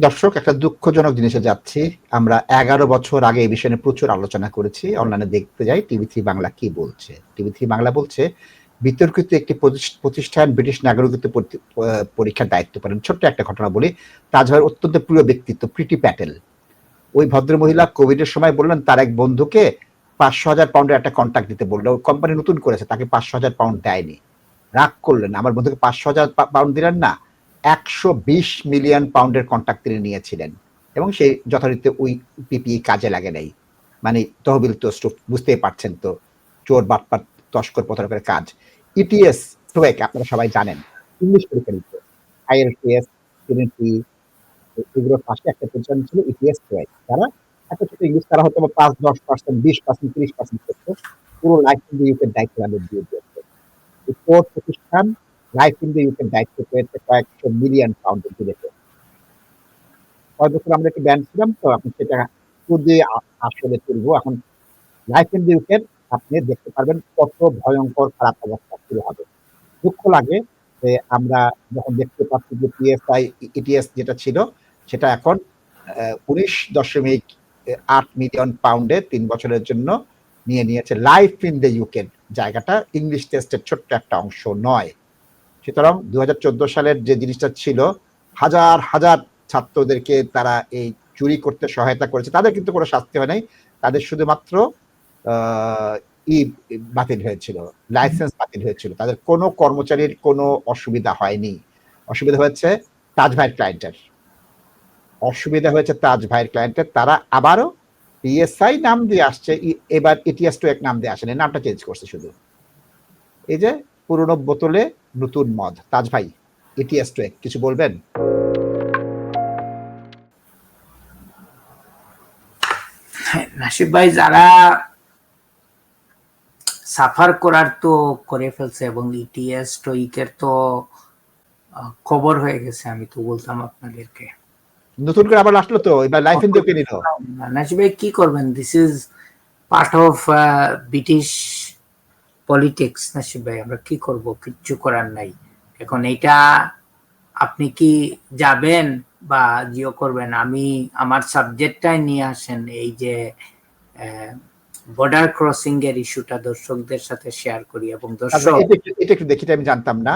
দর্শক, একটা দুঃখজনক জিনিসে যাচ্ছি। আমরা এগারো বছর আগে এই বিষয়ে প্রচুর আলোচনা করেছি। অনলাইনে দেখতে যাই, টিভি থ্রি বাংলা কি বলছে? টিভি থ্রি বাংলা বলছে, বিতর্কিত একটি প্রতিষ- প্রতিষ্ঠান ব্রিটিশ নাগরিকত্ব পরীক্ষার দায়িত্ব পালন। ছোট্ট একটা ঘটনা বলি। তাজভাইয়ের অত্যন্ত প্রিয় ব্যক্তিত্ব, প্রীতি প্যাটেল। ওই ভদ্রমহিলা কোভিডের সময় বললেন, তার এক বন্ধুকে পাঁচশো হাজার পাউন্ডের একটা কন্ট্যাক্ট দিতে বলল। কোম্পানি নতুন করেছে, তাকে পাঁচশো হাজার পাউন্ড দেয়নি। রাগ করলেন আমার বন্ধুকে পাঁচশো হাজার পাউন্ড দিলেন না একশো বিশ মিলিয়ন পাউন্ডের কন্ট্যাক্ট তিনি নিয়েছিলেন। এবং সেই যথারীতি ওই পিপি কাজে লাগে নাই। মানে তহবিল তো বুঝতেই পারছেন তো, চোর, বাটপাট, তস্কর, প্রতারকের কাজ। ইটিএস টোয়েক আপনারা সবাই জানেন ইংলিশ পরীক্ষা আইএলটিএস ট্রিনিটি এগুলোর পাশে একটা প্রতিষ্ঠান ছিল ইটিএস টোয়েক তারা একটা ছোট ইংলিশ তারা হয়তো পাঁচ, দশ পার্সেন্ট বিশ পার্সেন্ট তিরিশ পার্সেন্ট করতো। পুরো লাইফ ইউকের দায়িত্ব তাদের দিয়ে দিয়েছে। প্রতিষ্ঠান লাইফ ইন দ্য ইউকের দায়িত্ব পেয়েছে কয়েকশো মিলিয়ন পাউন্ড দিয়েছে কয়েক বছর আমরা একটু ব্যান্ড ছিলাম, তো আপনি সেটা খুবই আসলে তুলবো। এখন লাইফ ইন দ্য ইউকের আপনি দেখতে পারবেন কত ভয়ঙ্কর খারাপ অবস্থা শুরু হবে। দুঃখ লাগে যে আমরা যখন দেখতে পাচ্ছি যে পিএসআই ইটিএস যেটা ছিল, সেটা এখন উনিশ দশমিক আট মিলিয়ন পাউন্ডে তিন বছরের জন্য নিয়ে নিয়েছে। লাইফ ইন দ্য ইউকের জায়গাটা ইংলিশ টেস্টের ছোট্ট একটা অংশ নয়। সুতরাং দুই হাজার চোদ্দ সালের যে জিনিসটা ছিল, হাজার হাজার ছাত্রদেরকে তারা এই চুরি করতে সহায়তা করেছে। তাদের কিন্তু কোনো শাস্তি হয় নাই। তাদের শুধুমাত্র ই বাতিল হয়েছিল, লাইসেন্স বাতিল হয়েছিল। তাদের কোনো কর্মচারীর কোনো অসুবিধা হয়নি। অসুবিধা হয়েছে তাজ ভাইয়ের ক্লায়েন্টের অসুবিধা হয়েছে তাজ ভাইয়ের ক্লায়েন্টের তারা আবারও পিএসআই নাম দিয়ে আসছে। এবার এটিএস টু এক নাম দিয়ে আসেনি। নামটা চেঞ্জ করছে শুধু। এই যে পুরনো বোতলে নতুন মদ। তাজ ভাই এটিএস টু এক কিছু বলবেন? নাসিব ভাই যারা সাফার করার তো করে ফেলছে এবং ইটিএস টইকের তো খবর হয়ে গেছে আমি তো বলতাম আপনাদেরকে। নতুন করে আবার আসলো তো এবার লাইফ ইন দিকে নিল। নাসিব ভাই কি করবেন? This is part of British politics Nasib ভাই আমরা কি করব? কিচ্ছু করার নাই। এখন এটা আপনি কি যাবেন বা জিও করবেন? আমি আমার সাবজেক্টটাই নিয়ে আসেন এই যে বর্ডার ক্রসিং এর ইস্যুটা দর্শকদের সাথে শেয়ার করি এবং আচ্ছা, দর্শক এটা একটু- দেখি আমি জানতাম না।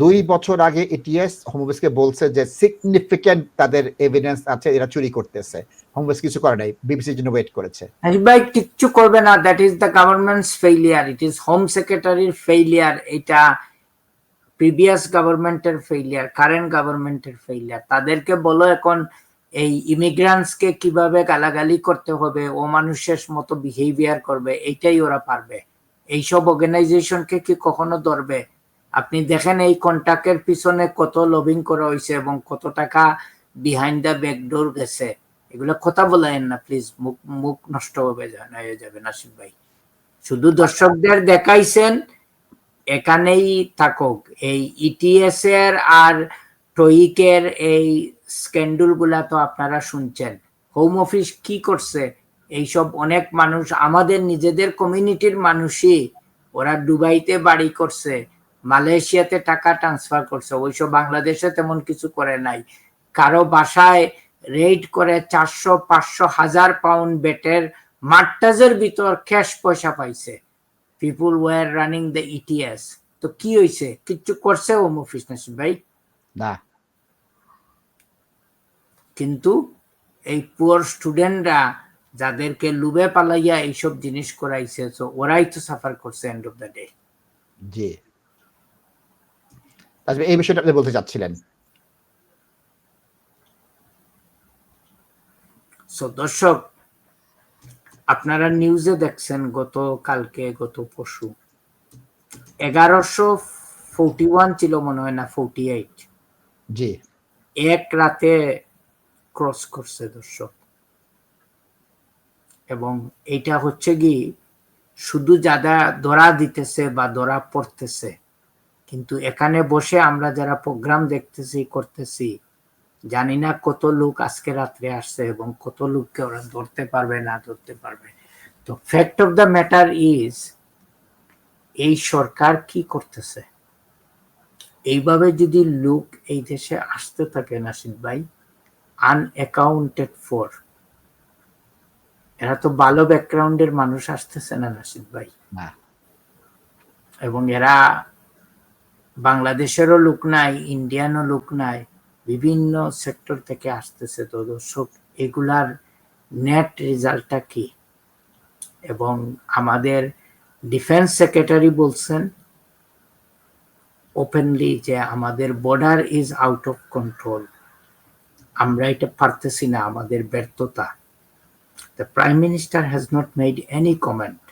দুই বছর আগে এটিএস হোমওয়েসকে বলছে যে সিগনিফিক্যান্ট তাদের এভিডেন্স আছে, এরা চুরি করতেছে। হোমওয়েস কিছু করে নাই বিবিসির জন্য ওয়েট করেছে। ভাই কিচ্ছু করবে না that is the government's failure it is home সেক্রেটারির failure এটা প্রিভিয়াস গভর্নমেন্টের ফেইলিয়ার কারেন্ট গভর্নমেন্টের ফেইলিয়ার তাদেরকে বলো এখন এই ইমিগ্রান্টসকে কীভাবে গালাগালি করতে হবে, ও মানুষের মতো বিহেভিয়ার করবে এটাই ওরা পারবে। এইসব অর্গানাইজেশনকে কি কখনো ধরবে? আপনি দেখেন এই কন্ট্রাক্টের পিছনে কত লবিং করা হয়েছে এবং কত টাকা বিহাইন্ড দ্য ব্যাকডোর গেছে। এগুলো কথা বলেন না প্লিজ মুখ মুখ নষ্ট হবে হয়ে যাবে নাসিব ভাই। শুধু দর্শকদের দেখাইছেন, এখানেই থাকুক। এই ইটিএস এর আর টইকের এই স্ক্যান্ডুলগুলা তো আপনারা শুনছেন। হোম অফিস কি করছে? এইসব অনেক মানুষ, আমাদের নিজেদের কমিউনিটির মানুষই, ওরা দুবাইতে বাড়ি করছে। মালয়েশিয়াতে টাকা ট্রান্সফার করছে ওইসব বাংলাদেশে তেমন কিছু করে নাই। কারও বাসায় রেড করে চারশো পাঁচশো হাজার পাউন্ড বেটের মার্টাজের ভিতর ক্যাশ পয়সা পাইছে। People war running the ETS তো কি হয়েছে কিচ্ছু করছে ও অফিস নাসিব ভাই? না। কিন্তু এই পুয়ার স্টুডেন্টরা যাদেরকে লুবে পালাইয়া এইসব জিনিস করাইছে তো ওরাই তো সাফার করছে end of the day ji. তাছাড়া এই বিষয়টা আপনি বলতে চাচ্ছিলেন দর্শক আপনারা নিউজে দেখছেন গত কালকে গত পরশু। এগারোশো ফোরটি ওয়ান ছিল মনে হয় না ফোরটি এইট জি। এক রাতে ক্রস করছে দর্শক। এবং এইটা হচ্ছে কি শুধু যারা ধরা দিতেছে বা ধরা পড়তেছে কিন্তু এখানে বসে আমরা যারা প্রোগ্রাম দেখতেছি করতেছি জানি না কত লোক আজকে রাত্রে আসছে এবং কত লোককে ওরা ধরতে পারবে না ধরতে পারবে। তো fact of the matter is এই সরকার কি করতেছে? এইভাবে যদি লোক এই দেশে আসতে থাকে নাসিদ ভাই আনঅ্যাকাউন্টেড ফর এরা তো ভালো ব্যাকগ্রাউন্ডের মানুষ আসতেছে না নাসিদ ভাই? এবং এরা বাংলাদেশেরও লোক নাই ইন্ডিয়ানও লোক নাই, বিভিন্ন সেক্টর থেকে আসতেছে তো দর্শক, এগুলার নেট রেজাল্টটা কি? এবং আমাদের ডিফেন্স সেক্রেটারি বলছেন ওপেনলি যে আমাদের border is out of control আমরা এটা পারতেছি না, আমাদের ব্যর্থতা। The prime minister has not made any comment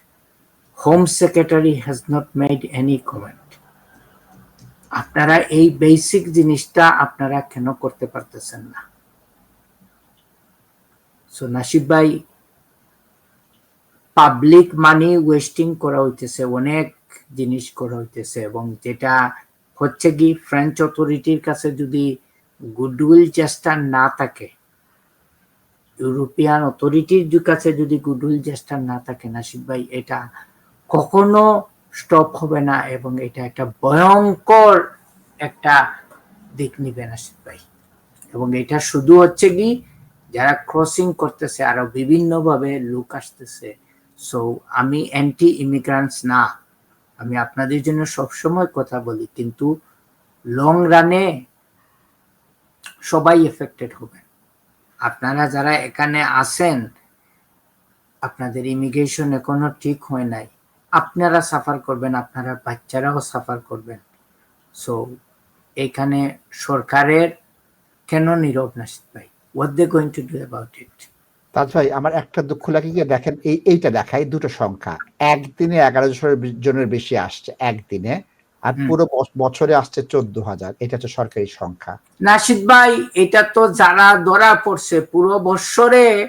home secretary has not made any comment আপনারা এই বেসিক জিনিসটা আপনারা কেন করতে পারতেছেন না? সো নাসিব ভাই পাবলিক মানি ওয়েস্টিং করা হইতেছে, অনেক জিনিস করা হইতেছে এবং যেটা হচ্ছে কি ফ্রেঞ্চ অথরিটির কাছে যদি গুডউইল চেষ্টা না থাকে ইউরোপিয়ান অথরিটির কাছে যদি গুডউইল চেষ্টা না থাকে, নাসিব ভাই, এটা কখনো স্টপ হবে না এবং এটা একটা ভয়ঙ্কর একটা দিক নিবে নাসিব ভাই। এবং এটা শুধু হচ্ছে কি, যারা ক্রসিং করতেছে, আরও বিভিন্ন ভাবে লোক আসতেছে। সো আমি অ্যান্টি ইমিগ্রান্টস না। আমি আপনাদের জন্য সবসময় কথা বলি, কিন্তু লং রানে সবাই এফেক্টেড হবে আপনারা যারা এখানে আসেন আপনাদের ইমিগ্রেশন এখনও ঠিক হয় নাই। আপনারা সাফার করবেন আপনারা বাচ্চারাও সাফার করবেন। সো এখানে সরকারের কেন নীরব নাসিদ ভাই? What they going to do about it Taj ভাই আমার একটা দুঃখ লাগে গিয়ে দেখেন এই এইটা দেখায় দুটো সংখ্যা। একদিনে এগারো জনের বেশি আসছে একদিনে। আর পুরো বছ- বছরে আসছে চোদ্দ হাজার এটা হচ্ছে সরকারি সংখ্যা। নাসিদ ভাই এটা তো যারা ধরা পড়ছে পুরো বৎসরে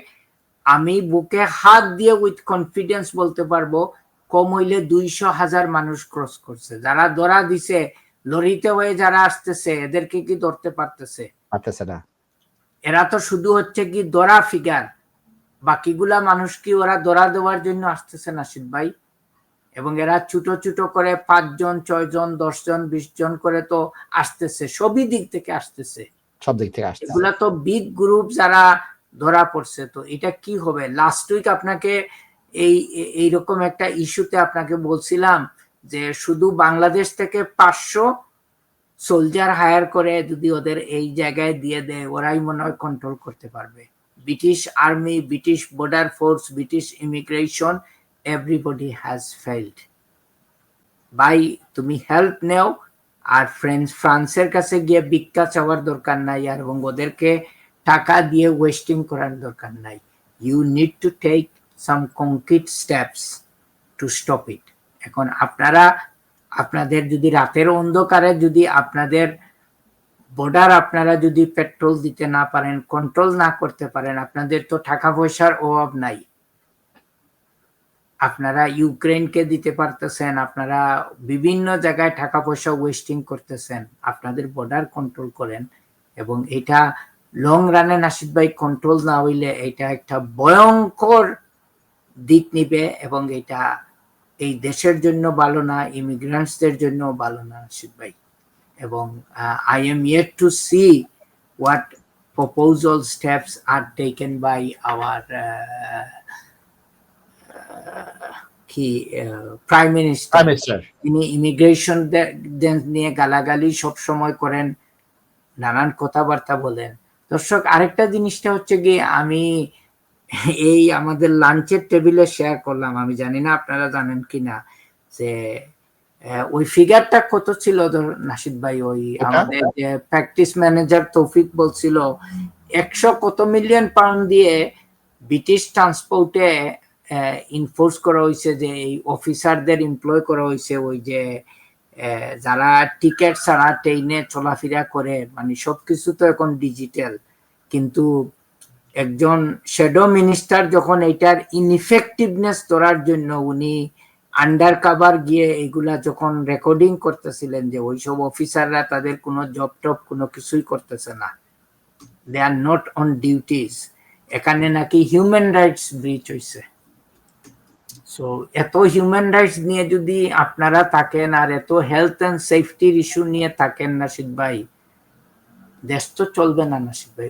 আমি বুকে হাত দিয়ে উইথ কনফিডেন্স বলতে পারব কম হইলে দুইশো হাজার মানুষ ক্রস করছে। যারা ধরা দিছে লরিতে হয়ে যারা আসতেছে এদেরকে কি ধরতে পারতেছে? পারতেছে না। এরা তো শুধু হচ্ছে কি দরা ফিগার বাকিগুলা মানুষ কি ওরা দরা দেওয়ার জন্য আসতেছে নাসিদ ভাই? এবং এরা ছোট ছোট করে পাঁচজন ছয় জন দশ জন বিশ জন করে তো আসতেছে সবই দিক থেকে আসতেছে। সব দিক থেকে আসছে এগুলা তো বিগ গ্রুপ যারা ধরা পড়ছে তো এটা কি হবে? লাস্ট উইক আপনাকে এই এইরকম একটা ইস্যুতে আপনাকে বলছিলাম যে শুধু বাংলাদেশ থেকে পাঁচশো সোলজার হায়ার করে যদি ওদের এই জায়গায় দিয়ে দেয়, ওরাই মনে হয় কন্ট্রোল করতে পারবে। British army, British border force British immigration everybody has failed ভাই, তুমি হেল্প নেও, আর ফ্রেন্স ফ্রান্সের কাছে গিয়ে ভিক্ষা চাওয়ার দরকার নাই, আর এবং ওদেরকে টাকা দিয়ে ওয়েস্টিং করার দরকার নাই। You need to take some concrete steps to stop it এখন আপনারা, আপনাদের যদি রাতের অন্ধকারে যদি আপনাদের বর্ডার আপনারা যদি পেট্রোল দিতে না পারেন কন্ট্রোল না করতে পারেন, আপনাদের তো টাকা পয়সার অভাব নাই। আপনারা ইউক্রেনকে দিতে পারতেছেন, আপনারা বিভিন্ন জায়গায় টাকা পয়সা ওয়েস্টিং করতেছেন, আপনাদের বর্ডার কন্ট্রোল করেন এবং এটা লং রানে নাসিদ ভাই কন্ট্রোল না হইলে এটা একটা ভয়ঙ্কর দিক নিবে এবং এটা এই দেশের জন্য ভালো না ইমিগ্রান্টসদের জন্য ভালো না নাসিদ ভাই। এবং I am yet to see what steps are taken by our uh, কি প্রাইম মিনিস্টার তিনি ইমিগ্রেশন নিয়ে গালাগালি সব সময় করেন নানান কথাবার্তা বলেন। দর্শক আরেকটা জিনিসটা হচ্ছে কি আমি এই আমাদের লাঞ্চের টেবিলে শেয়ার করলাম আমি জানি না আপনারা জানেন কিনা যে আহ, ওই ফিগারটা কত ছিল? নাসিদ ভাই ওই আমাদের যে প্র্যাকটিস ম্যানেজার তৌফিক বলছিল একশো কত মিলিয়ন পাউন্ড দিয়ে ব্রিটিশ ট্রান্সপোর্টে ইনফোর্স করা হয়েছে যে এই অফিসারদের এমপ্লয় করা হয়েছে ওই যে যারা টিকিট ছাড়া ট্রেনে চলাফেরা করে মানে সবকিছু তো এখন ডিজিটাল কিন্তু একজন শ্যাডো মিনিস্টার যখন এটার ইনইফেক্টিভনেস ধরার জন্য উনি আন্ডার কাভার গিয়ে এগুলা যখন রেকর্ডিং করতেছিলেন যে ওইসব অফিসাররা তাদের কোনো জব টব কোনো কিছুই করতেছে না। They are not on duties এখানে নাকি হিউম্যান রাইটস ব্রিচ হয়েছে সো এত হিউম্যান রাইটস নিয়ে যদি আপনারা থাকেন আর এত হেলথ এন্ড সেফটির ইস্যু নিয়ে থাকেন নাসিদ ভাই দেশ তো চলবে না নাসিদ ভাই